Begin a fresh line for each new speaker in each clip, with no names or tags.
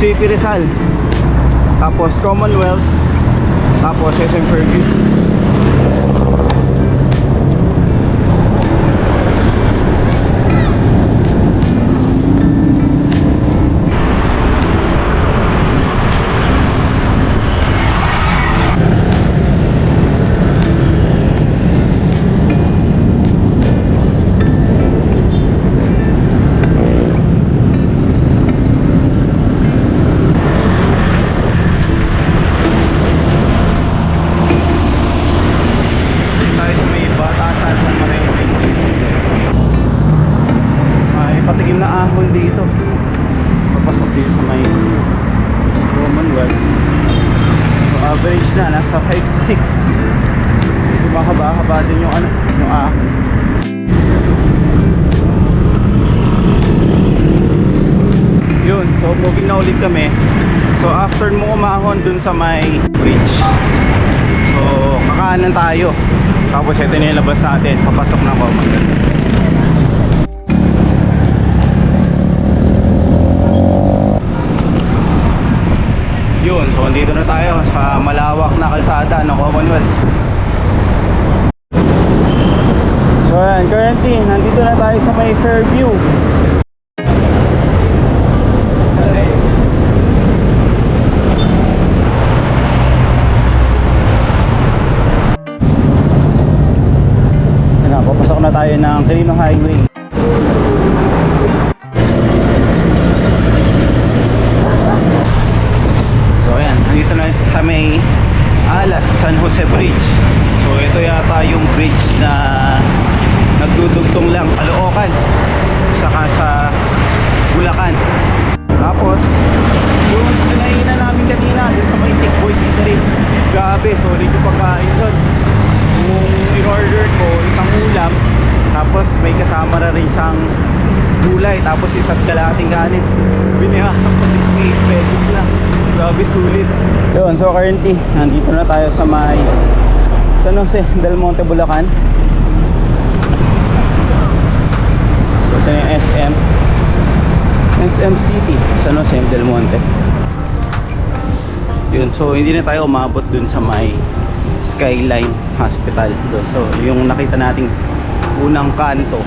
JP Rizal. Tapos Commonwealth. Tapos SM Fairview. Kakanan tayo. Tapos ito na yung labas natin. Papasok ng Commonwealth. Yun, so andito na tayo sa malawak na kalsada ng Commonwealth. So ayan, currently, nandito na tayo sa may Fairview. Quirino Highway. Currently, nandito na tayo sa may San Jose Del Monte, Bulacan. So, ito yung SM. SM City, San Jose Del Monte. Yun, so hindi na tayo umabot dun sa may Skyline Hospital. Doon. So, yung nakita nating unang kanto,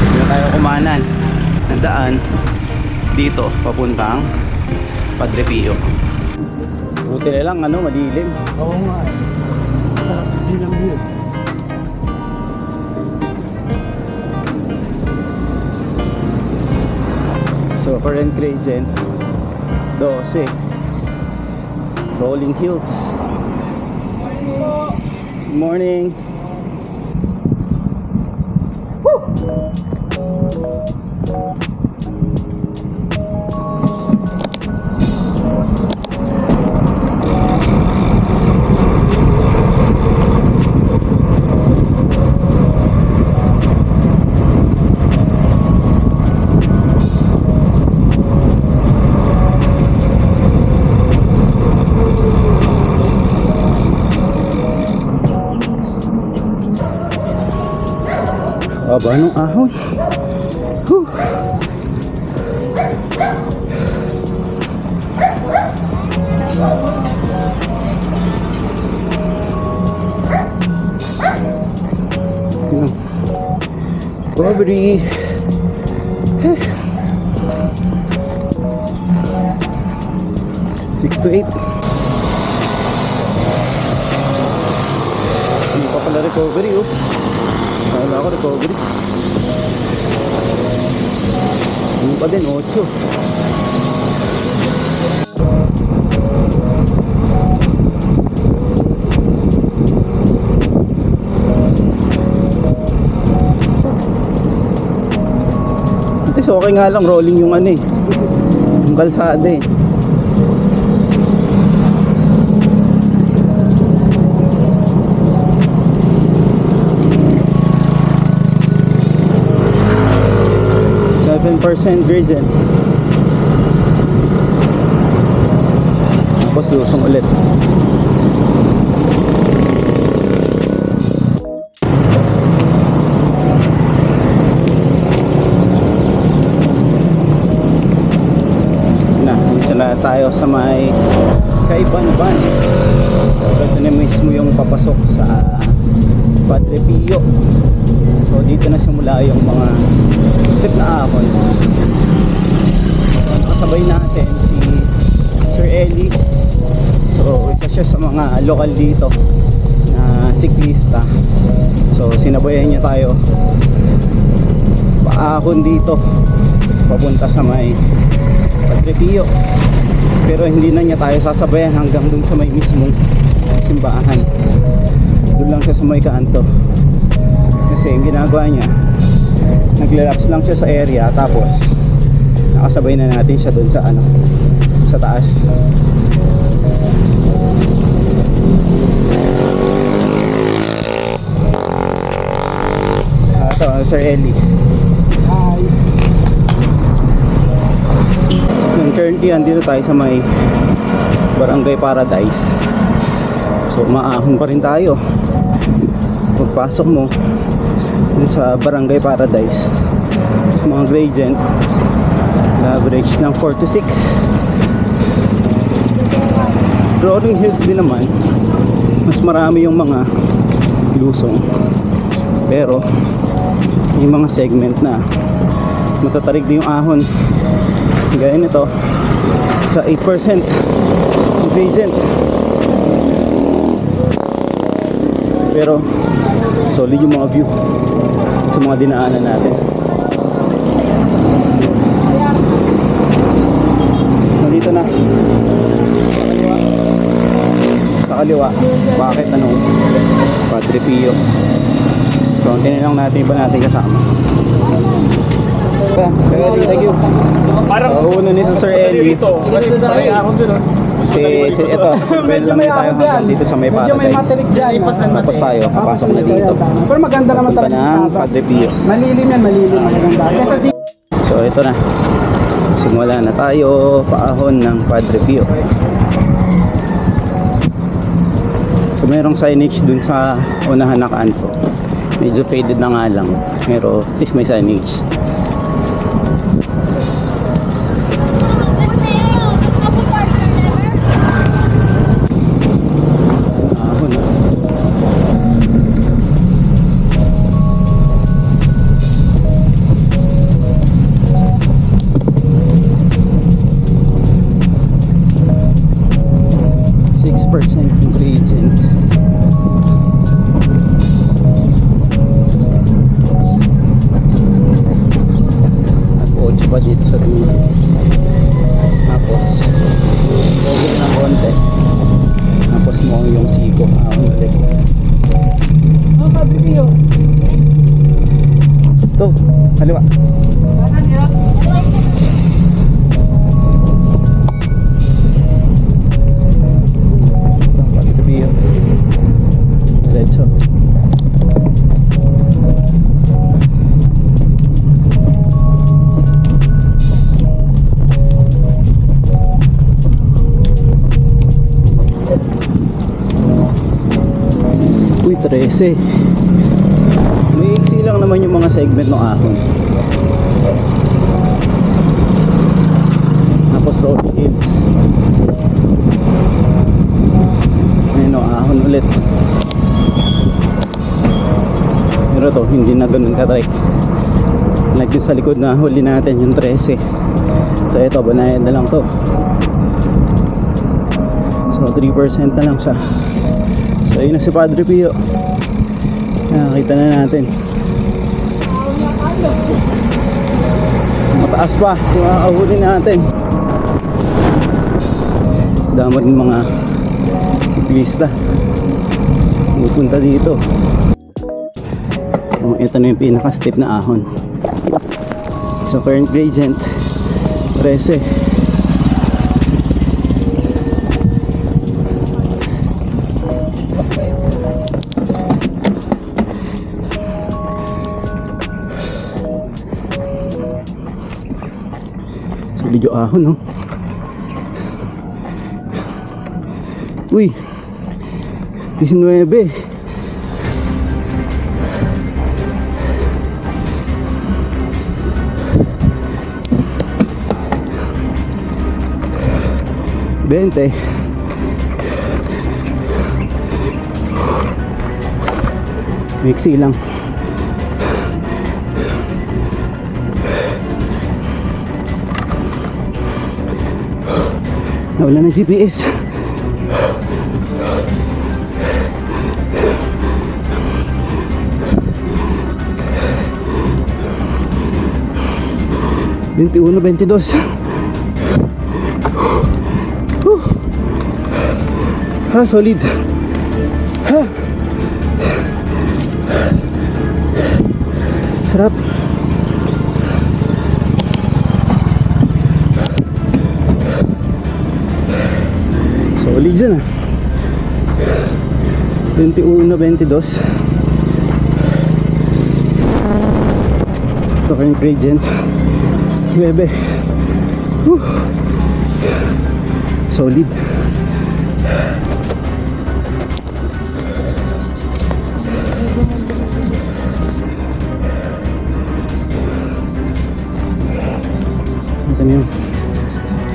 hindi na tayo kumanan. Ang daan dito, papuntang Padre Pio. Buti na lang, ano, madilim.
Oo nga. Sarap din ang view.
So, current gradient, 12. Rolling Hills. Good morning. Aba, anong ahon? Whew. Robbery. Six to eight. Hindi pa pala recovery, oh. Kala ko recovery. Yung pa din, 8. At least okay nga lang rolling yung ano eh. Yung kalsada eh. 10% virgin. Tapos lusong ulit. na dito tayo sa may Kaibanban ito na mismo yung papasok sa Padre Pio so dito na simula yung mga step na ahon. So kasabay natin si Sir Eli. So isa siya sa mga lokal dito na siklista. So sinabayan niya tayo. Paahon dito papunta sa may Padre Pio pero hindi na niya tayo sasabayan hanggang dun sa may mismong simbahan. Dun lang siya sa may kanto kasi yung ginagawa niya naglalaps lang siya sa area tapos nakasabay na natin siya dun sa ano sa taas Ah, ito, Sir Ellie
Hi.
Yung currently andito tayo sa may Barangay Paradise. So maahon pa rin tayo. So, pagpasok mo dun sa Barangay Paradise, mga gradient, average ng 4 to 6. Rolling hills din naman, mas marami yung mga lusong. Pero yung mga segment na matatarig din yung ahon gaya nito sa 8% ingredient pero solid yung mga view sa mga dinaanan natin so dito na sa kaliwa bakit anong Padre Pio so tinanong natin iba natin kasama Thank you.
Parang
So, una ni sa Sir Eli.
dito. Kasi parang ako dun.
Si, si ito, Ben lang tayo hanggang dito sa may
Medyo may
paradise.
matirik dyan.
Tapos tayo, papasok na dito.
Pero maganda naman
Punta
talaga.
ng
yung.
Padre Pio.
Malilim yan, malilim. Maganda. Di
So ito na. Simula na tayo paahon ng Padre Pio. So mayroong signage dun sa unahan na kanto. Medyo faded na nga lang. Pero at least may signage. Uy, 13. May iksi lang naman yung mga segment ng ahon. Tapos rolling hills. Ayun o, ahon ulit. Pero to, hindi na ganun ka-trek. Like sa likod na huli natin, yung 13. So ito, banayan na lang to. So 3% na lang siya. So ayun na si Padre Pio. Nakakita na natin. Mataas pa yung kakahuli natin. Damo din mga siklista. Pupunta dito. So, ito na yung pinaka-step na ahon. So current gradient 13. Medyo ahon, no? Uy! 19. Bente. Mixi lang. Nawala ng GPS. Veintiuno, veintidós. Huh. Ah, solid. Solid dyan ah. 21, 22. Ito kayong gradient. 9. Whew. Solid. Ito na yun.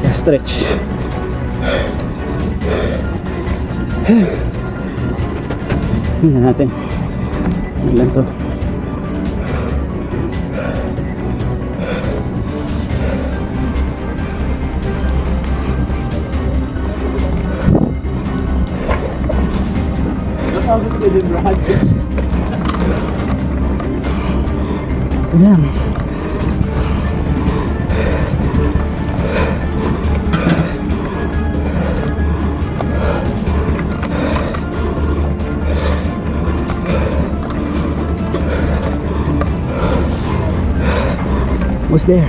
Stretch. Tingnan natin. Ano lang to?
Nasabot ka din, Brad.
Ito. What's there?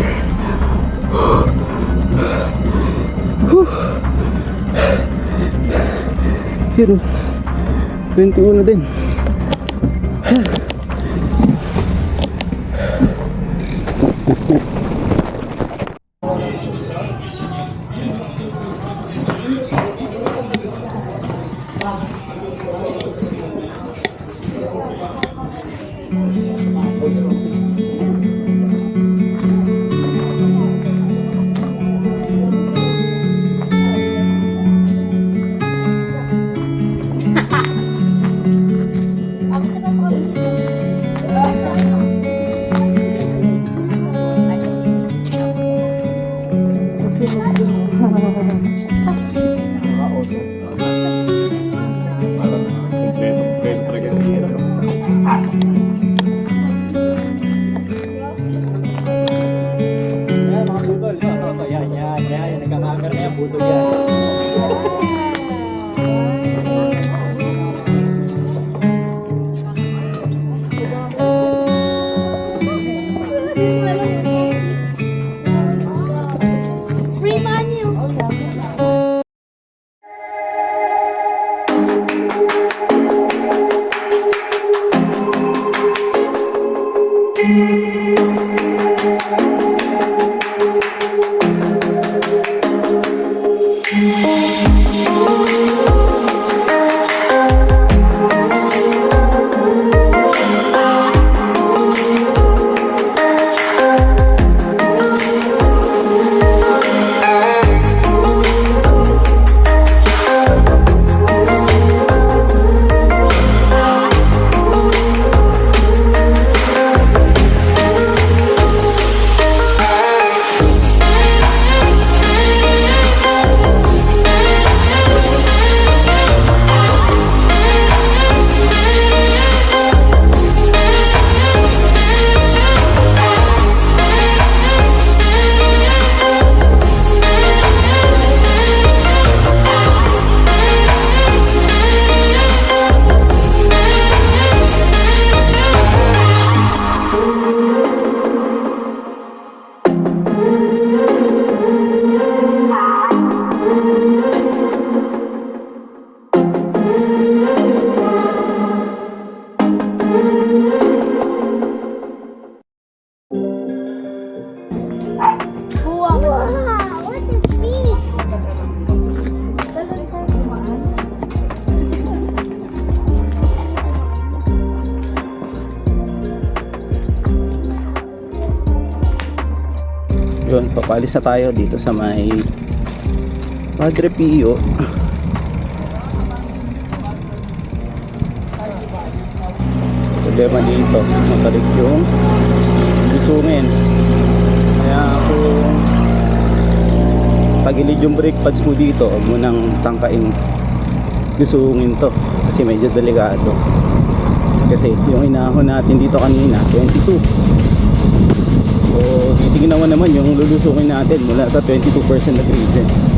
Yun. 21 din. Yun, so paalis na tayo dito sa may Padre Pio. Problema dito, matarik yung isungin. Kaya kung tagilid yung brake pads mo dito, huwag mo nang tangkain gusungin to kasi medyo delikado. Kasi yung inahon natin dito kanina, 22. So, titignan mo naman yung lulusungin natin mula sa 22% na gradient.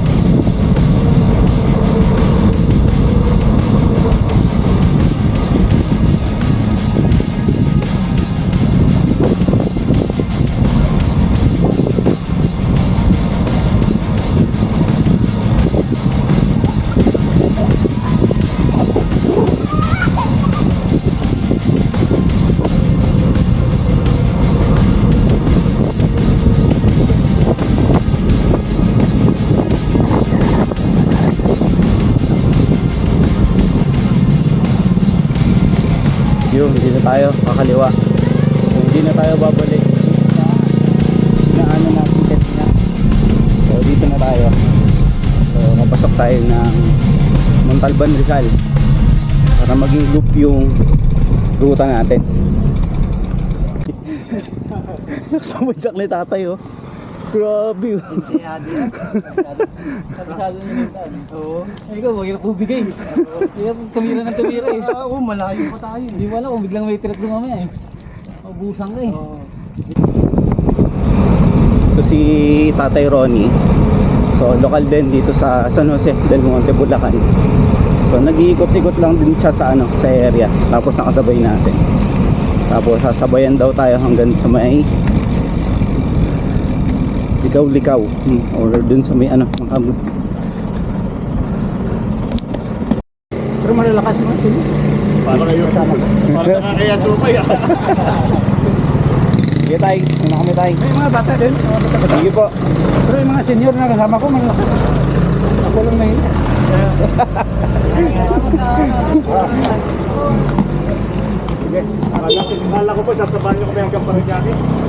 Tayo ng Montalban Rizal para maging loop yung ruta natin. Sumadyak ni tatay oh. Grabe oh.
Kabisado niya yung daan. Oo. Ay, ikaw, huwag yung kubigay. Kaya tumira ng tumira eh.
Oo, malayo pa tayo.
Hindi mo alam kung biglang may tirat doon mamaya eh. Mabusan ka eh.
Ito si Tatay Ronnie. So, lokal din dito sa San Jose del Monte, Bulacan. So, nag-iikot-ikot lang din siya sa ano, sa area. Tapos nakasabay natin. Tapos sasabayan daw tayo hanggang sa may likaw-likaw. Hmm, or dun sa may ano, makabot.
Pero malalakas mo sila.
Para kayo kasama ko. Para nakakaya sumay ah.
Sige tay, una kami tay.
May mga bata din.
Sige po.
Pero yung mga senior na kasama ko, malalakas. Ako lang na yun.
Sige. Akala, ko po sasabahan niyo kami hanggang Paranaque.
Yun,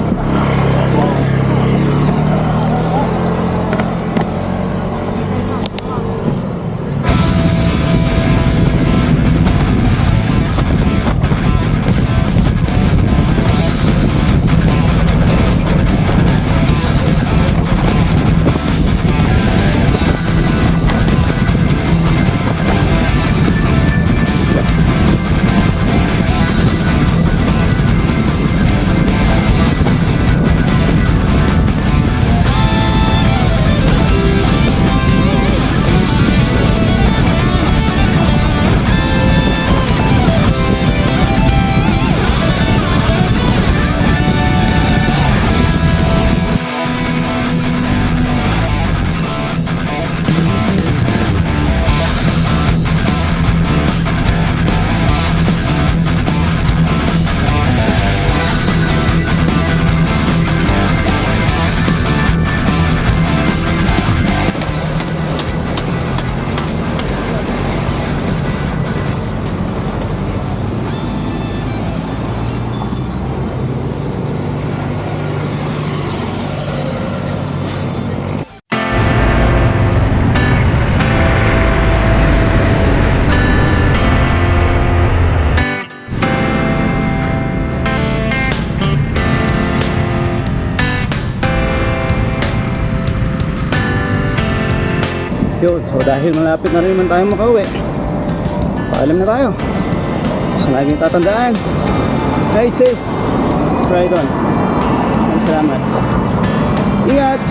dahil malapit na rin naman tayo makauwi. Paalam na tayo. So laging tatandaan. Ride safe. Ride on. Maraming salamat. Ingat!